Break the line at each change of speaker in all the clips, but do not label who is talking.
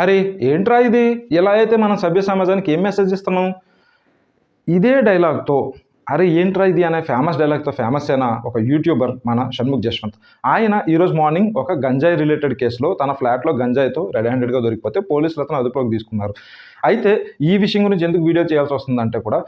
అరే ఏంట్రా ఇది? ఇలా అయితే మనం సభ్య సమాజానికి ఏం మెసేజ్ ఇస్తున్నాం? ఇదే డైలాగ్తో అరే ఏంట్రా ఇది అనే ఫేమస్ డైలాగ్తో ఫేమస్ అయిన ఒక యూట్యూబర్ మన షణ్ముఖ్ జశ్వంత్. ఆయన ఈరోజు మార్నింగ్ ఒక గంజాయి రిలేటెడ్ కేసులో తన ఫ్లాట్లో గంజాయితో రెడ్ హ్యాండెడ్గా దొరికిపోతే పోలీసులు అతను అదుపులోకి తీసుకున్నారు. అయితే ఈ విషయం గురించి ఎందుకు వీడియో చేయాల్సి వస్తుందంటే కూడా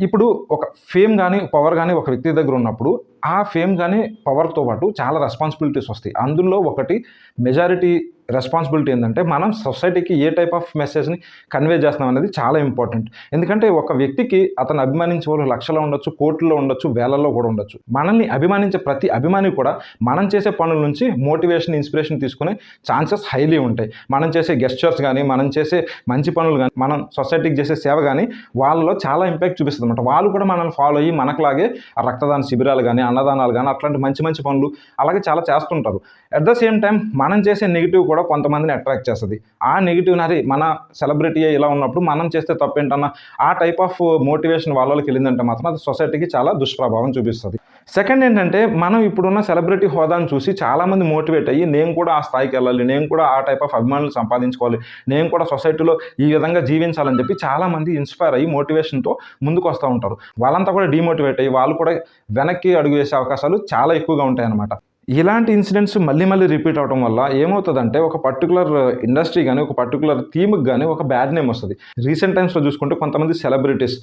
ఇప్పుడు ఒక ఫేమ్ కానీ పవర్ కానీ ఒక వ్యక్తి దగ్గర ఉన్నప్పుడు ఆ ఫేమ్ కానీ పవర్తో పాటు చాలా రెస్పాన్సిబిలిటీస్ వస్తాయి. అందులో ఒకటి మెజారిటీ రెస్పాన్సిబిలిటీ ఏంటంటే మనం సొసైటీకి ఏ టైప్ ఆఫ్ మెసేజ్ని కన్వే చేస్తున్నాం అనేది చాలా ఇంపార్టెంట్ ఎందుకంటే ఒక వ్యక్తికి అతను అభిమానించే వాళ్ళు లక్షలో ఉండొచ్చు కోట్లలో ఉండొచ్చు వేలల్లో కూడా ఉండొచ్చు. మనల్ని అభిమానించే ప్రతి అభిమాని కూడా మనం చేసే పనుల నుంచి మోటివేషన్ ఇన్స్పిరేషన్ తీసుకునే ఛాన్సెస్ హైలీ ఉంటాయి. మనం చేసే గెస్చర్స్ కానీ మనం చేసే మంచి పనులు కానీ మనం సొసైటీకి చేసే సేవ కానీ వాళ్ళలో చాలా ఇంపాక్ట్ చూపిస్తుంది అనమాట వాళ్ళు కూడా మనల్ని ఫాలో అయ్యి మనకులాగే ఆ రక్తదాన శిబిరాలు కానీ అన్నదానాలు కానీ అట్లాంటి మంచి మంచి పనులు అలాగే చాలా చేస్తుంటారు. అట్ ద సేమ్ టైం మనం చేసే నెగిటివ్ కూడా కొంతమందిని అట్రాక్ట్ చేస్తుంది. ఆ నెగిటివ్ నరి మన సెలబ్రిటీ ఇలా ఉన్నప్పుడు మనం చేస్తే తప్పేంటన్న ఆ టైప్ ఆఫ్ మోటివేషన్ వాళ్ళకి వెళ్ళిందంటే మాత్రం అది సొసైటీకి చాలా దుష్ప్రభావం చూపిస్తుంది. సెకండ్ ఏంటంటే మనం ఇప్పుడున్న సెలబ్రిటీ హోదాను చూసి చాలామంది మోటివేట్ అయ్యి నేను కూడా ఆ స్థాయికి వెళ్ళాలి నేను కూడా ఆ టైప్ ఆఫ్ అభిమానులు సంపాదించుకోవాలి నేను కూడా సొసైటీలో ఈ విధంగా జీవించాలని చెప్పి చాలామంది ఇన్స్పైర్ అయ్యి మోటివేషన్తో ముందుకు వస్తూ ఉంటారు. వాళ్ళంతా కూడా డిమోటివేట్ అయ్యి వాళ్ళు కూడా వెనక్కి అడుగు చేసే అవకాశాలు చాలా ఎక్కువగా ఉంటాయన్నమాట. ఇలాంటి ఇన్సిడెంట్స్ మళ్ళీ మళ్ళీ రిపీట్ అవడం వల్ల ఏమవుతుందంటే ఒక పర్టికులర్ ఇండస్ట్రీ కానీ ఒక పర్టికులర్ థీమ్కి కానీ ఒక బ్యాడ్ నేమ్ వస్తుంది. రీసెంట్ టైమ్స్లో చూసుకుంటే కొంతమంది సెలబ్రిటీస్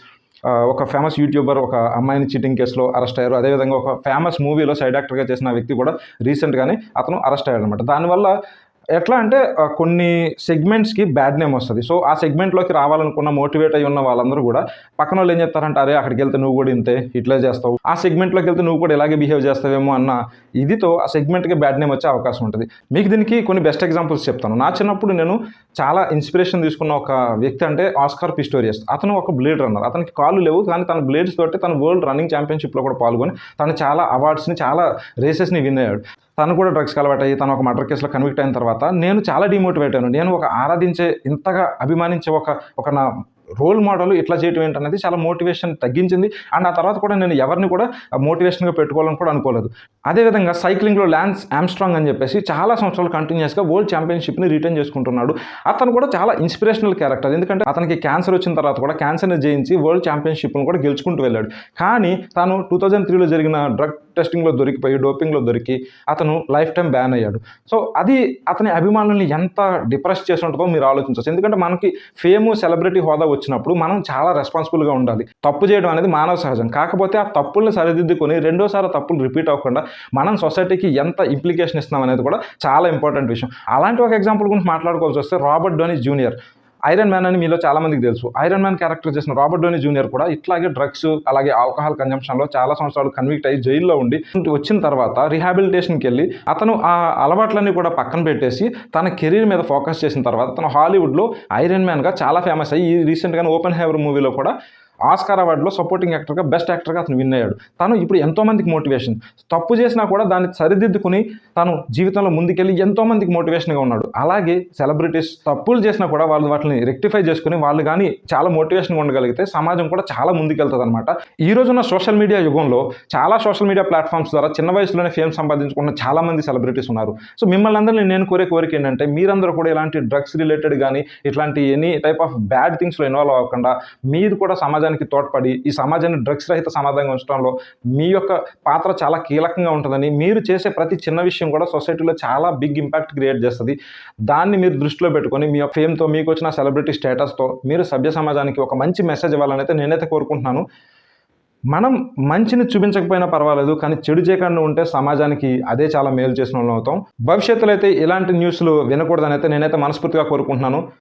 ఒక ఫేమస్ యూట్యూబర్ ఒక అమ్మాయిని చీటింగ్ కేసులో అరెస్ట్ అయ్యారు. అదేవిధంగా ఒక ఫేమస్ మూవీలో సైడ్ యాక్టర్గా చేసిన వ్యక్తి కూడా రీసెంట్గానే అతను అరెస్ట్ అయ్యాడు అనమాట దానివల్ల ఎట్లా అంటే కొన్ని సెగ్మెంట్స్కి బ్యాడ్ నేమ్ వస్తుంది. సో ఆ సెగ్మెంట్లోకి రావాలనుకున్న మోటివేట్ అయి ఉన్న వాళ్ళందరూ కూడా పక్కన వాళ్ళు ఏం చెప్తారంటే అరే అక్కడికి వెళ్తే నువ్వు కూడా ఇంతే ఇట్లా చేస్తావు. ఆ సెగ్మెంట్లోకి వెళ్తే నువ్వు కూడా ఇలాగే బిహేవ్ చేస్తావేమో అన్న ఇదితో ఆ సెగ్మెంట్కి బ్యాడ్ నేమ్ వచ్చే అవకాశం ఉంటుంది. మీకు దీనికి కొన్ని బెస్ట్ ఎగ్జాంపుల్స్ చెప్తాను. నా చిన్నప్పుడు నేను చాలా ఇన్స్పిరేషన్ తీసుకున్న ఒక వ్యక్తి అంటే ఆస్కార్ పిస్టోరియస్ అతను ఒక బ్లేడ్ రన్నర్ అతనికి కాళ్ళు లేవు కానీ తన బ్లేడ్స్ తోటి తన వరల్డ్ రన్నింగ్ ఛాంపియన్షిప్లో కూడా పాల్గొని తను చాలా అవార్డ్స్ని చాలా రేసెస్ని విన్ అయ్యాడు. తను కూడా డ్రగ్స్కి అలవాటు అయ్యి తను ఒక మర్డర్ కేసులో కన్విక్ట్ అయిన తర్వాత నేను చాలా డిమోటివేట్ అయ్యాను. నేను ఒక ఆరాధించే ఇంతగా అభిమానించే ఒక ఒక నా రోల్ మోడల్ ఇట్లా చేయటం ఏంటనేది చాలా మోటివేషన్ తగ్గించింది. అండ్ ఆ తర్వాత కూడా నేను ఎవరిని కూడా మోటివేషన్గా పెట్టుకోవాలని కూడా అనుకోలేదు. అదేవిధంగా సైక్లింగ్లో ల్యాన్స్ ఆమ్స్ట్రాంగ్ అని చెప్పేసి చాలా సంవత్సరాలు కంటిన్యూస్గా వరల్డ్ ఛాంపియన్షిప్ని రిటర్న్ చేసుకుంటున్నాడు. అతను కూడా చాలా ఇన్స్పిరేషనల్ క్యారెక్టర్. ఎందుకంటే అతనికి క్యాన్సర్ వచ్చిన తర్వాత కూడా క్యాన్సర్ని జయించి వరల్డ్ ఛాంపియన్షిప్ను కూడా గెలుచుకుంటూ వెళ్ళాడు. కానీ తాను టూ థౌజండ్ త్రీలో జరిగిన డ్రగ్ టెస్టింగ్లో దొరికిపోయి డోపింగ్లో దొరికి అతను లైఫ్ టైం బ్యాన్ అయ్యాడు. సో అది అతని అభిమానుల్ని ఎంత డిప్రెస్ చేసి ఉంటుందో మీరు ఆలోచించవచ్చు ఎందుకంటే మనకి ఫేమ్ సెలబ్రిటీ హోదా వచ్చినప్పుడు మనం చాలా రెస్పాన్సిబుల్గా ఉండాలి. తప్పు చేయడం అనేది మానవ సహజం. కాకపోతే ఆ తప్పుల్ని సరిదిద్దుకొని రెండోసారి తప్పులు రిపీట్ అవ్వకుండా మనం సొసైటీకి ఎంత ఇంప్లికేషన్ ఇస్తున్నాం అనేది కూడా చాలా ఇంపార్టెంట్ విషయం. అలాంటి ఒక ఎగ్జాంపుల్ గురించి మాట్లాడుకోవాల్సి వస్తే Robert Downey Junior. Iron Man అని మీలో చాలామందికి తెలుసు. ఐరన్ మ్యాన్ క్యారెక్టర్ చేసిన రాబర్ట్ డోనీ జూనియర్ కూడా ఇట్లాగే డ్రగ్స్ అలాగే ఆల్కహాల్ కన్జంప్షన్లో చాలా సంవత్సరాలు కన్విక్ట్ అయ్యి జైల్లో ఉండి వచ్చిన తర్వాత రిహాబిలిటేషన్కి వెళ్ళి అతను ఆ అలవాట్లన్నీ కూడా పక్కన పెట్టేసి తన కెరీర్ మీద ఫోకస్ చేసిన తర్వాత తను హాలీవుడ్లో ఐరన్ మ్యాన్గా చాలా ఫేమస్ అయ్యి రీసెంట్గానే ఓపెన్ హేవర్ మూవీలో కూడా ఆస్కార్ అవార్డులో సపోర్టింగ్ యాక్టర్గా బెస్ట్ యాక్టర్గా అతను విన్ అయ్యాడు. తను ఇప్పుడు ఎంతోమందికి మోటివేషన్ తప్పు చేసినా కూడా దాన్ని సరిదిద్దుకుని తను జీవితంలో ముందుకెళ్ళి ఎంతోమందికి మోటివేషన్గా ఉన్నాడు. అలాగే సెలబ్రిటీస్ తప్పులు చేసినా కూడా వాళ్ళు వాటిని రెక్టిఫై చేసుకుని వాళ్ళు కానీ చాలా మోటివేషన్గా ఉండగలిగితే సమాజం కూడా చాలా ముందుకెళ్తుంది అనమాట ఈ రోజున సోషల్ మీడియా యుగంలో చాలా సోషల్ మీడియా ప్లాట్ఫామ్స్ ద్వారా చిన్న వయసులోనే ఫేమ్ సంపాదించుకున్న చాలా మంది సెలబ్రిటీస్ ఉన్నారు. సో మిమ్మల్ని అందరినీ నేను కోరే కోరిక ఏంటంటే మీరందరూ కూడా ఇలాంటి డ్రగ్స్ రిలేటెడ్ కానీ ఇట్లాంటి ఎనీ టైప్ ఆఫ్ బ్యాడ్ థింగ్స్లో ఇన్వాల్వ్ అవ్వకుండా మీరు కూడా సమాజానికి తోడ్పడి ఈ సమాజాన్ని డ్రగ్స్ రహిత సమాజంగా ఉంచడంలో మీ యొక్క పాత్ర చాలా కీలకంగా ఉంటుందని మీరు చేసే ప్రతి చిన్న విషయం కూడా సొసైటీలో చాలా బిగ్ ఇంపాక్ట్ క్రియేట్ చేస్తుంది. దాన్ని మీరు దృష్టిలో పెట్టుకొని మీ యొక్క ఫేమ్తో మీకు వచ్చిన సెలబ్రిటీ స్టేటస్తో మీరు సభ్య సమాజానికి ఒక మంచి మెసేజ్ ఇవ్వాలని అయితే నేనైతే కోరుకుంటున్నాను. మనం మంచిని చూపించకపోయినా పర్వాలేదు కానీ చెడు చేయకుండా ఉంటే సమాజానికి అదే చాలా మేలు చేసిన వాళ్ళం అవుతాం. భవిష్యత్తులో అయితే ఇలాంటి న్యూస్లు వినకూడదని అయితే నేనైతే మనస్ఫూర్తిగా కోరుకుంటున్నాను.